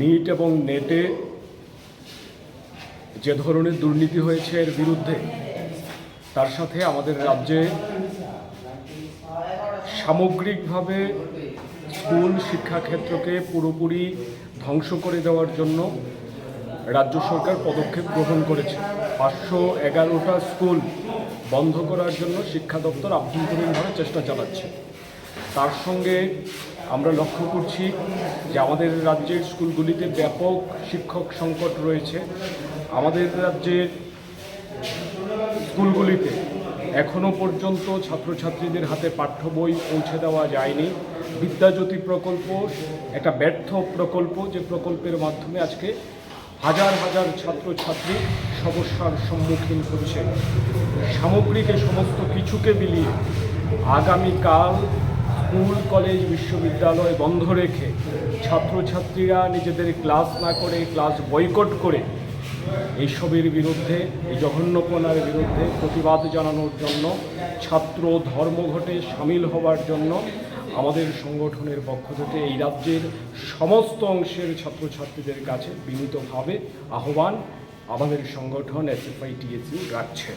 NEET এবং নেটে যে ধরনের দুর্নীতি হয়েছে এর বিরুদ্ধে, তার সাথে আমাদের রাজ্যে সামগ্রিকভাবে স্কুল শিক্ষাক্ষেত্রকে পুরোপুরি ধ্বংস করে দেওয়ার জন্য রাজ্য সরকার পদক্ষেপ গ্রহণ করেছে। পাঁচশো এগারোটা স্কুল বন্ধ করার জন্য শিক্ষা দপ্তর আভ্যন্তরীণভাবে চেষ্টা চালাচ্ছে। তার সঙ্গে আমরা লক্ষ্য করছি যে আমাদের রাজ্যের স্কুলগুলিতে ব্যাপক শিক্ষক সংকট রয়েছে। আমাদের রাজ্যের স্কুলগুলিতে এখনও পর্যন্ত ছাত্রছাত্রীদের হাতে পাঠ্য বই পৌঁছে দেওয়া যায়নি। বিদ্যাজ্যোতি প্রকল্প একটা ব্যর্থ প্রকল্প, যে প্রকল্পের মাধ্যমে আজকে হাজার হাজার ছাত্রছাত্রী সমস্যার সম্মুখীন হচ্ছে। সামগ্রিক সমস্ত কিছুকে মিলিয়ে আগামীকাল স্কুল, কলেজ, বিশ্ববিদ্যালয় বন্ধ রেখে ছাত্রছাত্রীরা নিজেদের ক্লাস না করে, ক্লাস বয়কট করে এইসবের বিরুদ্ধে, এই জঘন্যপনার বিরুদ্ধে প্রতিবাদ জানানোর জন্য, ছাত্র ধর্মঘটে সামিল হওয়ার জন্য আমাদের সংগঠনের পক্ষ থেকে এই রাজ্যের সমস্ত অংশের ছাত্রছাত্রীদের কাছে বিনীতভাবে আহ্বান, আমাদের সংগঠন এসএফআই টিএসইউ রাখছে